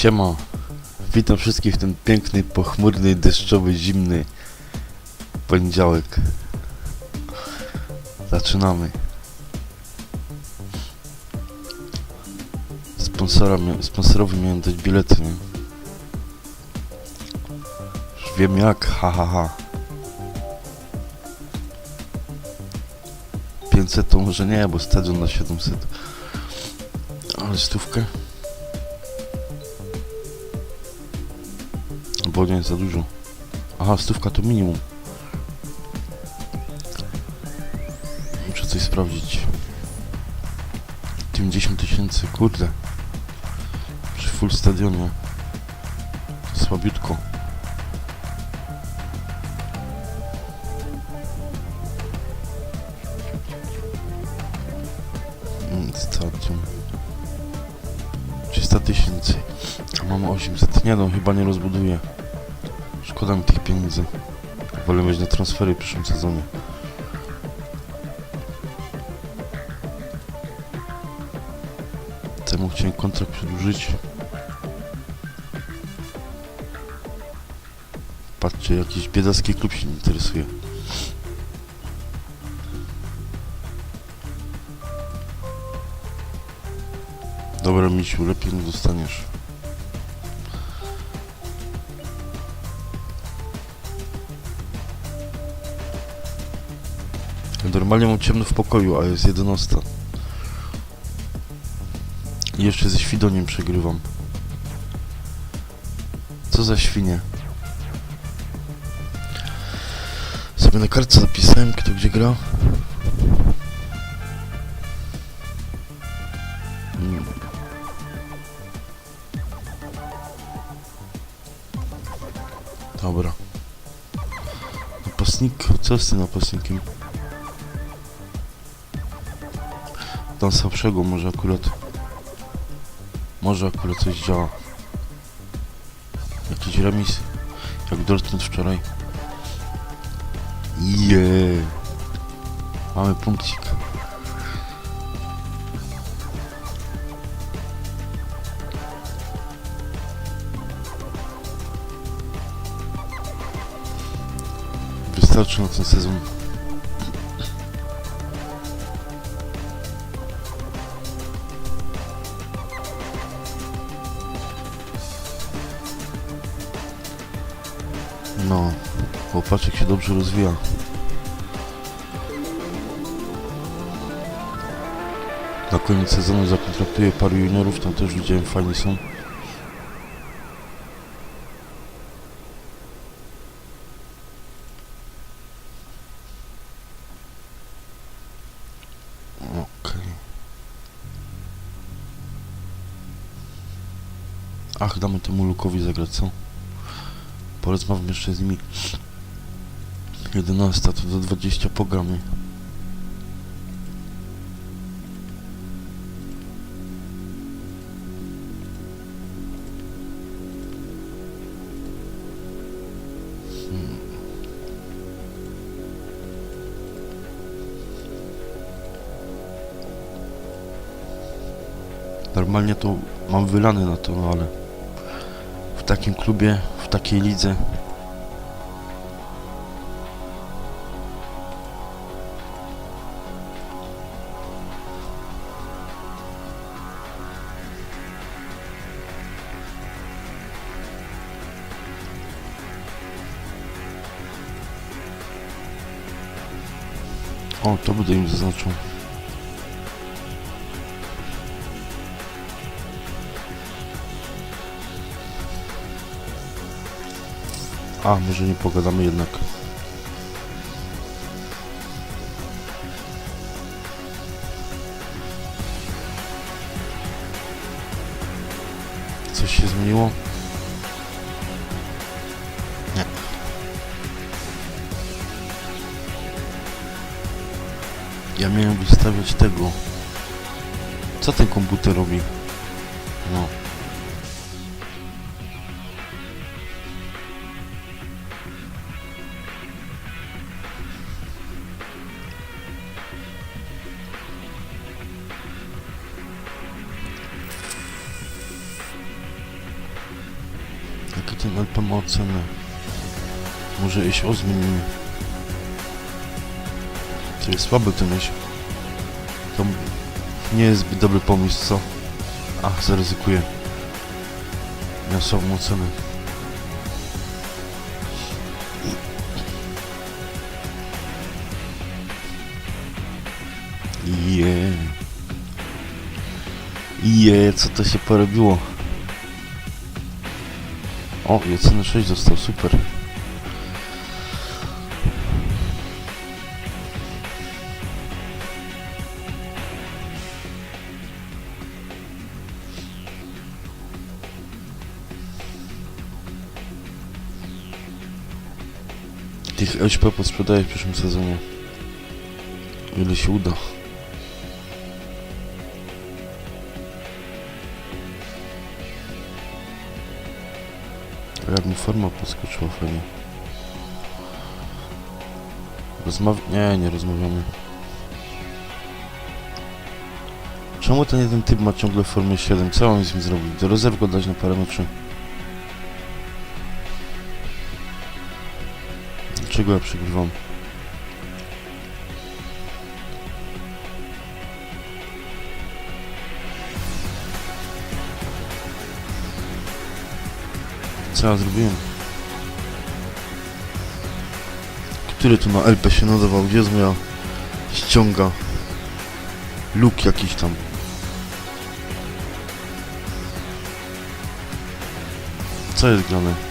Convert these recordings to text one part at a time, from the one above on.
Siema. Witam wszystkich w ten piękny, pochmurny, deszczowy, zimny poniedziałek. Zaczynamy. Sponsora, sponsorowi miałem dać bilety, nie? Już wiem jak, ha ha ha. 500 to może nie, bo stadion na 700. Ale stówkę? Bo nie za dużo. Aha, stówka to minimum. Muszę coś sprawdzić. 90 tysięcy, kurde. Przy full stadionie. Słabiutko. Mm, Stadion. 300 tysięcy. A mam 800. Nie no, chyba nie rozbuduję. Szkoda tych pieniędzy. Wolę mieć na transfery w przyszłym sezonie. Temu chciałem kontrakt przedłużyć. Patrzcie, jakiś biedacki klub się interesuje. Dobra, misiu, lepiej nie dostaniesz. Normalnie mam ciemno w pokoju, a jest 11. I jeszcze ze Świdoniem przegrywam. Co za świnie. Sobie na kartce zapisałem, kto gdzie gra. Mm. Dobra. Napastnik? Co z tym napastnikiem? Tam słabszego może akurat... Może akurat coś działa. Jakiś remis? Jak Dortmund wczoraj. Jeee. Mamy punkcik. Wystarczy na ten sezon. Chłopaczek się dobrze rozwija. Na koniec sezonu zakontraktuję paru juniorów, tam też widziałem fajni są. Okej. Ach, damy temu Lukowi zagrać, co? Porozmawiam jeszcze z nimi. 11 to do 20 programy. Hmm. Normalnie to mam wylany na to, no ale w takim klubie, w takiej lidze O, to będę im zaznaczył. A, może nie pogadamy jednak. Co ten komputer robi? No. Jakie ten LP ma ocenę? Może iść o zmienimy. To jest słaby ten. To nie jest zbyt dobry pomysł, co? Ach, zaryzykuję. Miał słabą ocenę. Je. Je, co to się porobiło? O, i ocenę 6 dostał, super. Tych HP posprzedaję w przyszłym sezonie. Ile się uda. Jak mu forma podskoczyła fajnie. Rozmaw... Nie, nie rozmawiamy. Czemu ten jeden typ ma ciągle formę 7? Co on z nim zrobił? Do rezerw go dać na parę meczy. Dlaczego ja przegrywam? Co ja zrobiłem? Który tu na LP się nadawał? Gdzie jest moja ściąga? Luk jakiś tam. Co jest grane?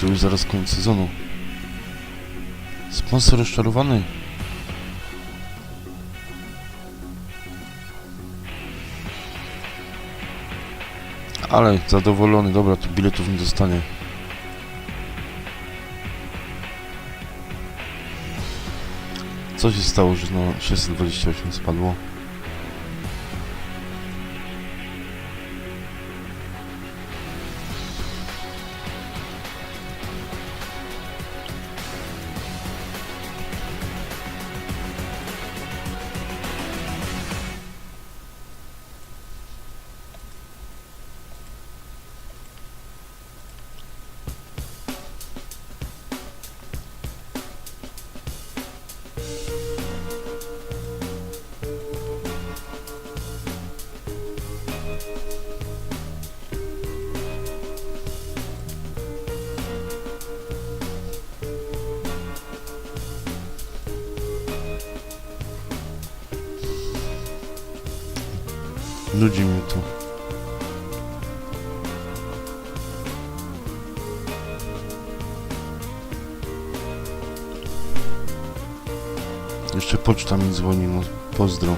To już zaraz koniec sezonu. Sponsor rozczarowany. Ale zadowolony, dobra, to biletów nie dostanie. Co się stało, że na 628 spadło? Nudzi mnie to. Jeszcze poczta mi dzwoni, no pozdro.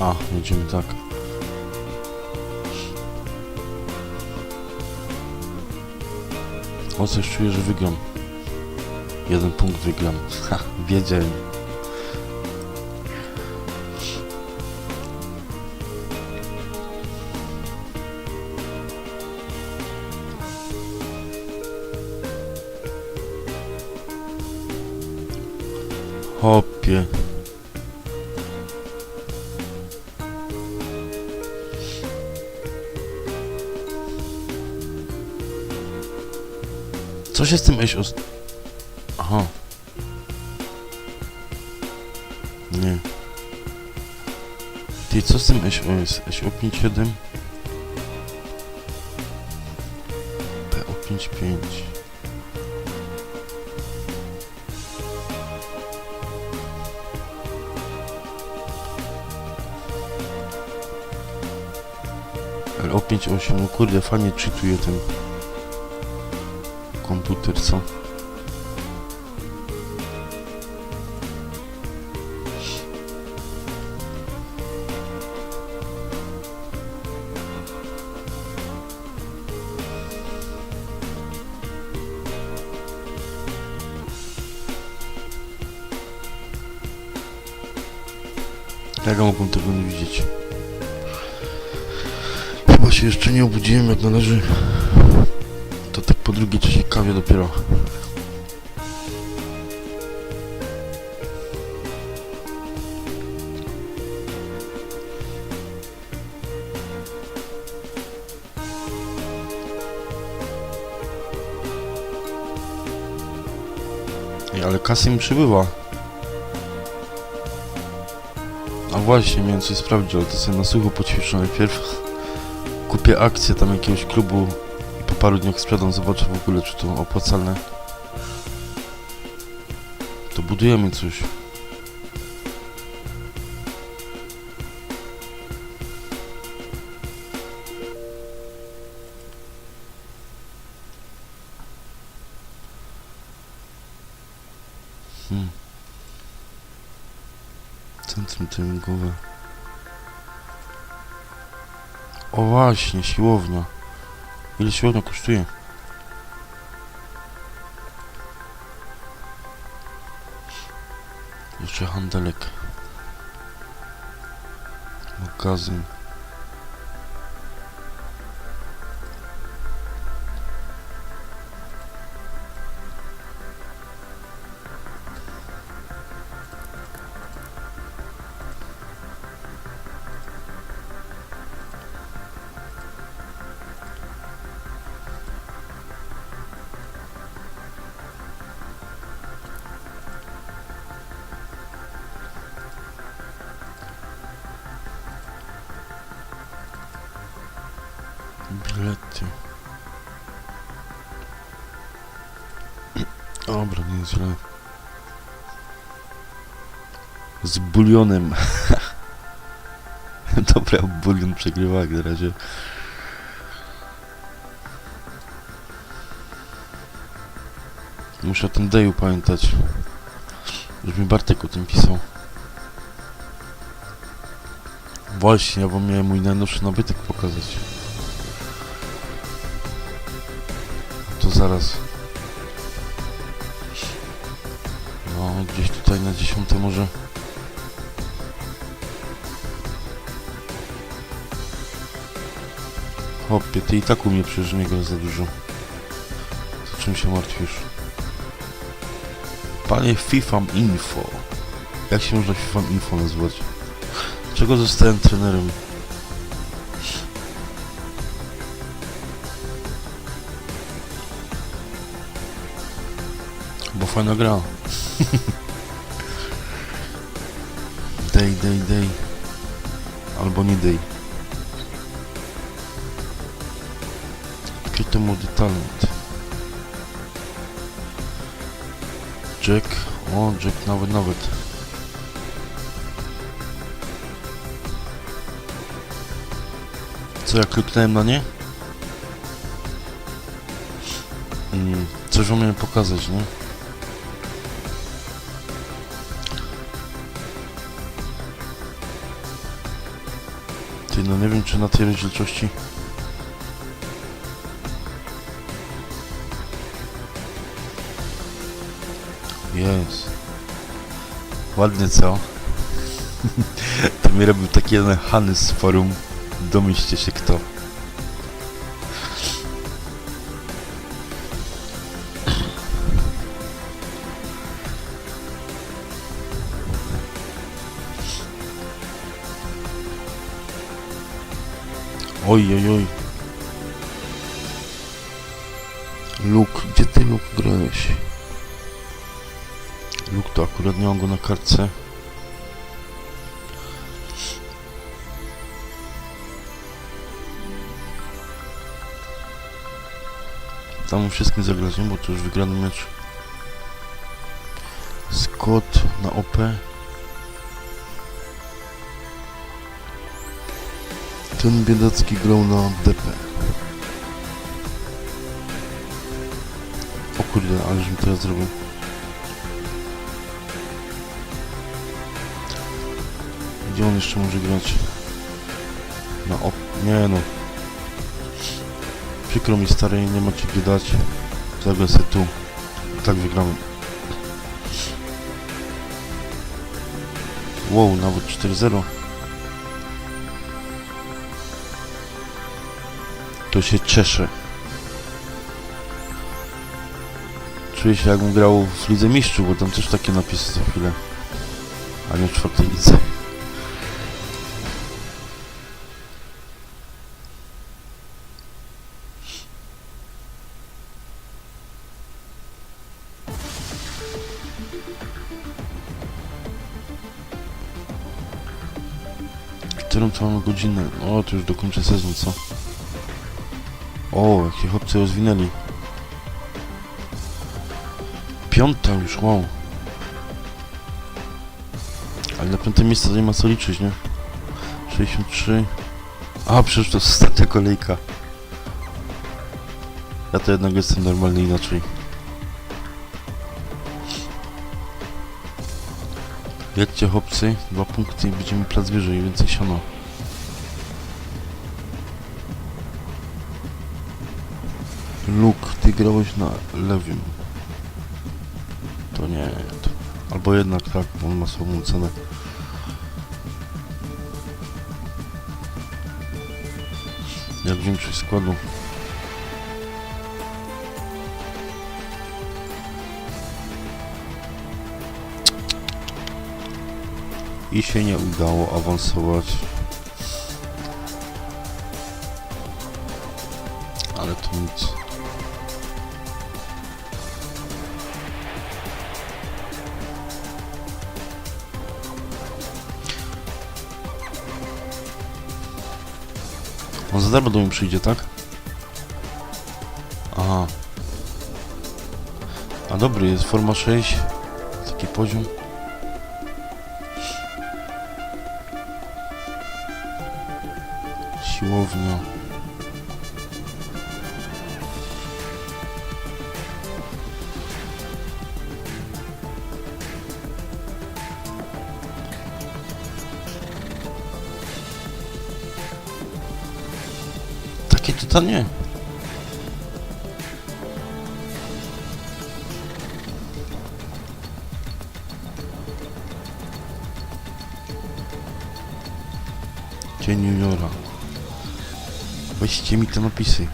A, jedziemy tak. O, coś czuję, że wygram. Jeden punkt wygram. Ha, wiedziałem. Co się z tym. Aha. Nie. Ty, co z tym Ace OS? Ace 57? pięć pięć. RO58, no kurde, fajnie czytuje ten komputer, co? Jak ja mogłem tego nie widzieć? Chyba się jeszcze nie obudziłem jak należy. To tak po drugiej, trzeciej kawie dopiero. Ale kasy mi przybywa. A właśnie, miałem coś sprawdzić, ale to sobie na sucho poćwiczę najpierw. Kupię akcję tam jakiegoś klubu paru dniach sprzedam, zobaczę w ogóle, czy to opłacalne. To budujemy coś. Hmm. Centrum treningowe. O właśnie, siłownia. Ile siłownia kosztuje? Jeszcze handelek. Magazyn. Bilety. Dobra, nie jest źle. Z bulionem. Dobra, bulion przegrywa jak na razie. Muszę o tym Deju pamiętać. Już mi Bartek o tym pisał. Właśnie, wam miałem mój najnowszy nabytek pokazać. Zaraz. No, gdzieś tutaj na dziesiąte może. Hopie, ty i tak u mnie przecież nie gra za dużo. To czym się martwisz? Panie FIFA Info. Jak się można FIFA Info nazwać? Czego zostałem trenerem? Fajna gra. Day, day, day. Albo nie day. Jakie to młody talent. Jack. O, Jack nawet, nawet. Co ja kliknąłem na nie? Mm, coś miałem pokazać, nie? No nie wiem czy na tej rozdzielczości. Jest Ładnie co? to mi robił taki jeden Hanys z forum. Domyślcie się kto Oj, oj, oj. Luke, gdzie ty Luke grałeś? Luke to akurat nie mam go na kartce. tam wszystkim zagrać? Bo to już wygrany mecz. Scott na OP. Ten biedacki grał na DP. O kurde, ale żebym teraz zrobił. Gdzie on jeszcze może grać? Na op... Nie no. Przykro mi stary, nie macie gdzie dać. Zagrę sobie tu. Tak wygramy. Wow, nawet 4-0. To się cieszę. Czuję się jakbym grał w Lidze Mistrzów, bo tam też takie napisy co chwilę. A nie w czwartej lidze. Którą to mamy godzinę? O, to już dokończę sezon, co? O, jak się chłopcy rozwinęli. Piąta już, wow. Ale na piąte miejsce nie ma co liczyć, nie? 63. A, przecież to ostatnia kolejka. Ja to jednak jestem normalny inaczej. Jedźcie chłopcy, dwa punkty i będziemy plac wyżej, więcej siano. Luke, ty grałeś na lewym. To nie, to... Albo jednak tak, bo on ma słabą cenę. Jak większość składu. I się nie udało awansować. Ale to nic. On za darmo do mnie przyjdzie, tak? Aha. A dobry, jest forma 6. Taki poziom. Siłownia. Takie totalnie. Dzień juniora. Weźcie mi te napisy.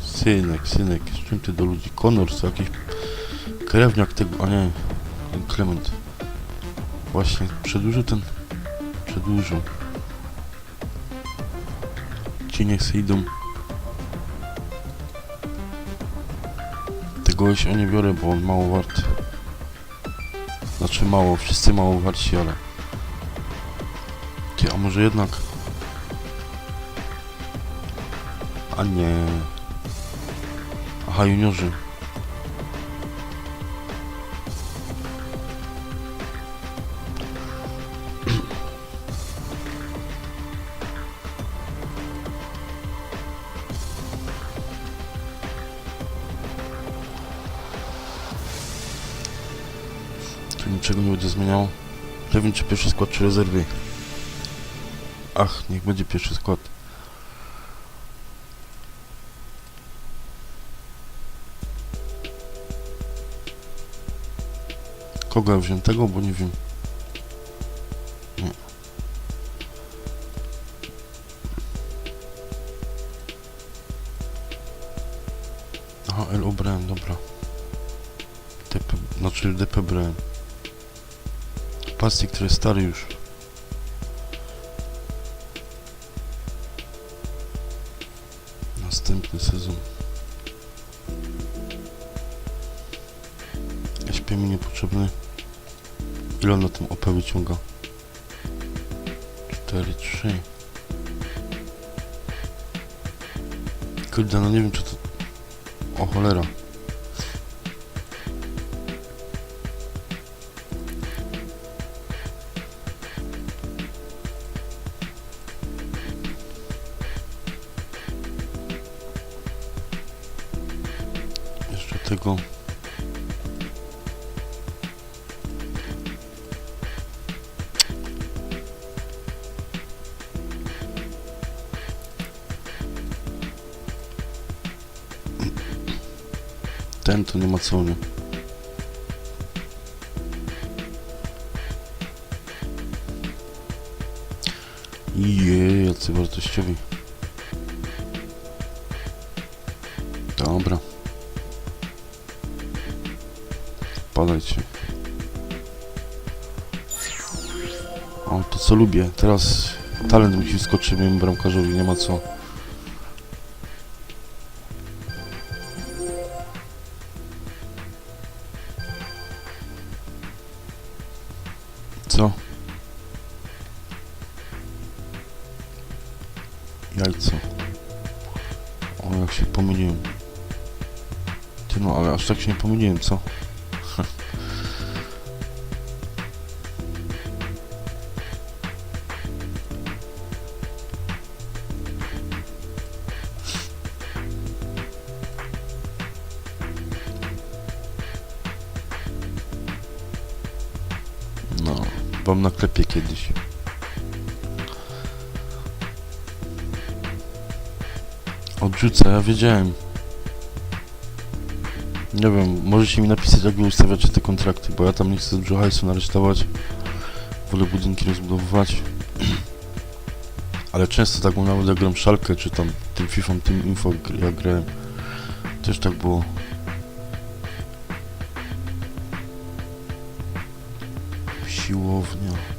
Synek, synek, z czym ty do ludzi? Konor, to jakiś krewniak tego, a nie, Klement. Właśnie, przedłużył ten, przedłużył. Ci niech se idą. Tego się nie biorę, bo on mało wart. Znaczy mało, wszyscy mało warci, ale... Ty, a może jednak... A nie... Aha, juniorzy. Pewnie czy pierwszy skład, czy rezerwy. Ach, niech będzie pierwszy skład. Kogo ja wziąłem tego, bo nie wiem. Nie. Aha, L ubrałem, dobra. DP, znaczy DP brałem. Patrzcie, który jest stary już. Następny sezon. SP mi niepotrzebny. Ile on na tym OP wyciąga? 4, 3. Kurde, no nie wiem czy to... O cholera. Ten to nie ma co nie. Je, jacy wartościowi. Dobra. Padajcie. O, to co lubię. Teraz talent musi wskoczyć moim bramkarzowi, nie ma. Co? Jajco. O, jak się pomyliłem. Ty no, ale aż tak się nie pomyliłem, co? No, wam naklepię kiedyś. Odrzucę, ja wiedziałem. Nie wiem, możecie mi napisać jak wy ustawiacie te kontrakty, bo ja tam nie chcę dużo hajsu naresztować. Wolę budynki rozbudowywać. Ale często tak mam nawet jak gram szalkę, czy tam tym FIFA, tym info jak grałem. Też tak było. Siłownia.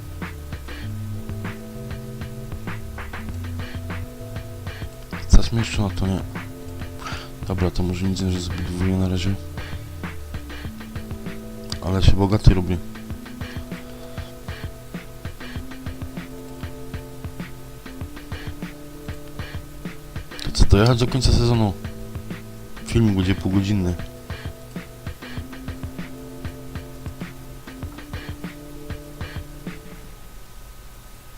Stać mi jeszcze na to nie. Dobra, to może nic, że zbudowuję na razie. Ale się bogaty robię. To co, dojechać do końca sezonu? Film będzie półgodzinny.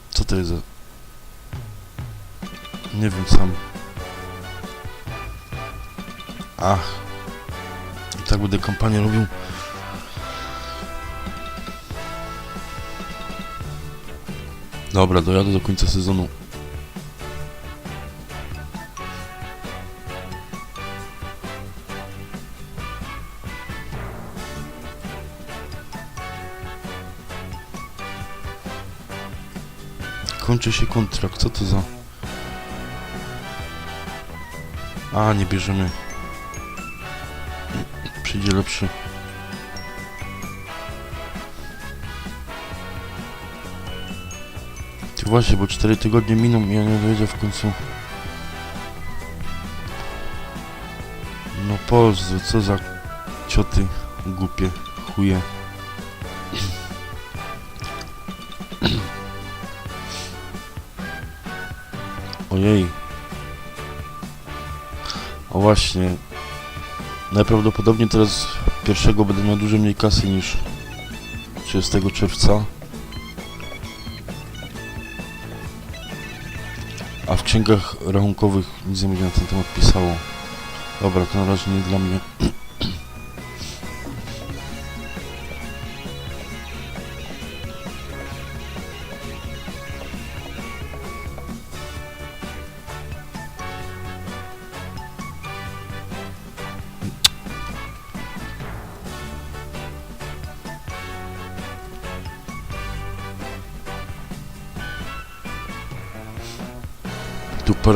Co to jest za... Nie wiem sam. Ach. Tak będę kampanię robił. Dobra, dojadę do końca sezonu. Kończy się kontrakt, co to za... A, nie bierzemy. Przyjdzie lepszy. Ty właśnie, bo 4 tygodnie miną i ja nie dojedzie w końcu. No Polsce, co za cioty głupie, chuje. Ojej. O właśnie. Najprawdopodobniej teraz pierwszego będę miał dużo mniej kasy niż 30 czerwca. A w księgach rachunkowych nic nie będzie na ten temat pisało. Dobra, to na razie nie dla mnie.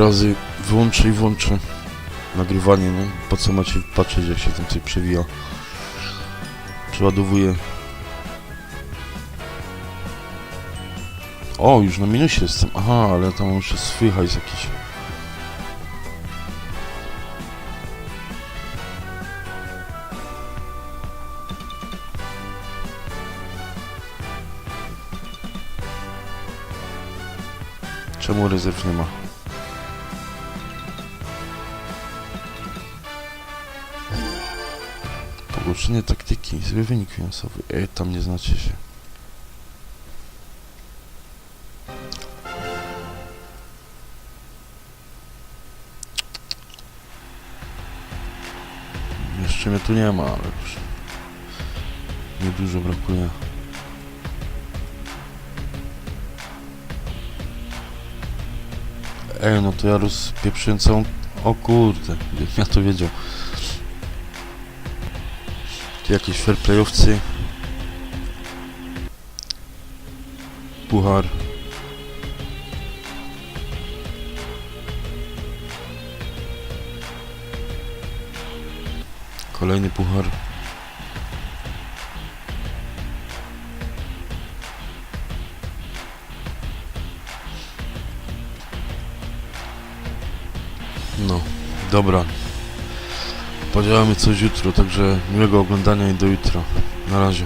razy wyłączę i włączę nagrywanie, no. Po co macie patrzeć, jak się tam coś przewija. Przeładowuję. O, już na minusie jestem. Aha, ale tam swój hajs jakiś. Czemu rezerw nie ma? Ulepszenie taktyki, zły wynik finansowy. Ej, tam nie znacie się. Jeszcze mnie tu nie ma, ale już niedużo brakuje. Ej, no to ja rozpieprzyłem całą... O kurde, ja to wiedział. Tu jakieś fair playowcy. Puchar. Kolejny puchar. No, dobra. Podziałamy coś jutro, także miłego oglądania i do jutra. Na razie.